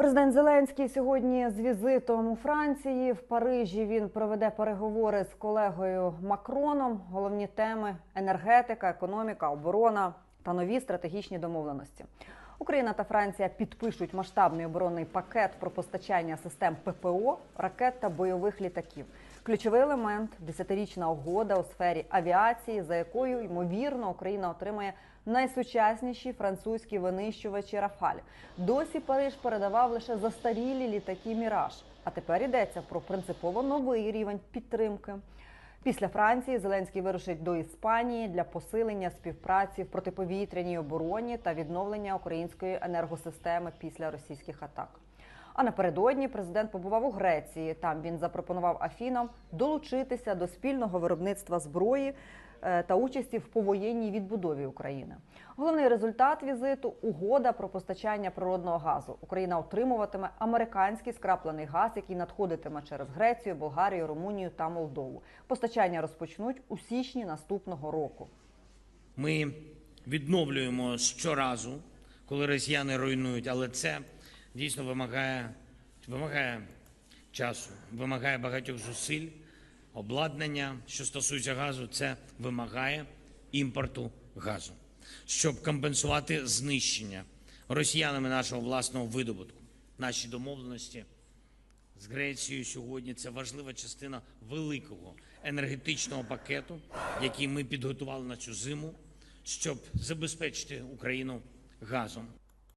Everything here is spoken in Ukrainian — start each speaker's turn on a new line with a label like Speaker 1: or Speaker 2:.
Speaker 1: Президент Зеленський сьогодні з візитом у Франції в Парижі він проведе переговори з колегою Макроном. Головні теми енергетика, економіка, оборона та нові стратегічні домовленості. Україна та Франція підпишуть масштабний оборонний пакет про постачання систем ППО, ракет та бойових літаків. Ключовий елемент десятирічна угода у сфері авіації, за якою ймовірно Україна отримає найсучасніші французькі винищувачі Рафаль. Досі Париж передавав лише застарілі літаки Міраж. А тепер йдеться про принципово новий рівень підтримки. Після Франції Зеленський вирушить до Іспанії для посилення співпраці в протиповітряній обороні та відновлення української енергосистеми після російських атак. А напередодні президент побував у Греції. Там він запропонував Афінам долучитися до спільного виробництва зброї е, та участі в повоєнній відбудові України. Головний результат візиту угода про постачання природного газу. Україна отримуватиме американський скраплений газ, який надходитиме через Грецію, Болгарію, Румунію та Молдову. Постачання розпочнуть у січні наступного року.
Speaker 2: Ми відновлюємо щоразу, коли росіяни руйнують, але це дійсно вимагає, вимагає часу, вимагає багатьох зусиль, обладнання. Що стосується газу, це вимагає імпорту газу, щоб компенсувати знищення росіянами нашого власного видобутку. Наші домовленості з Грецією сьогодні це важлива частина великого енергетичного пакету, який ми підготували на цю зиму, щоб забезпечити Україну газом.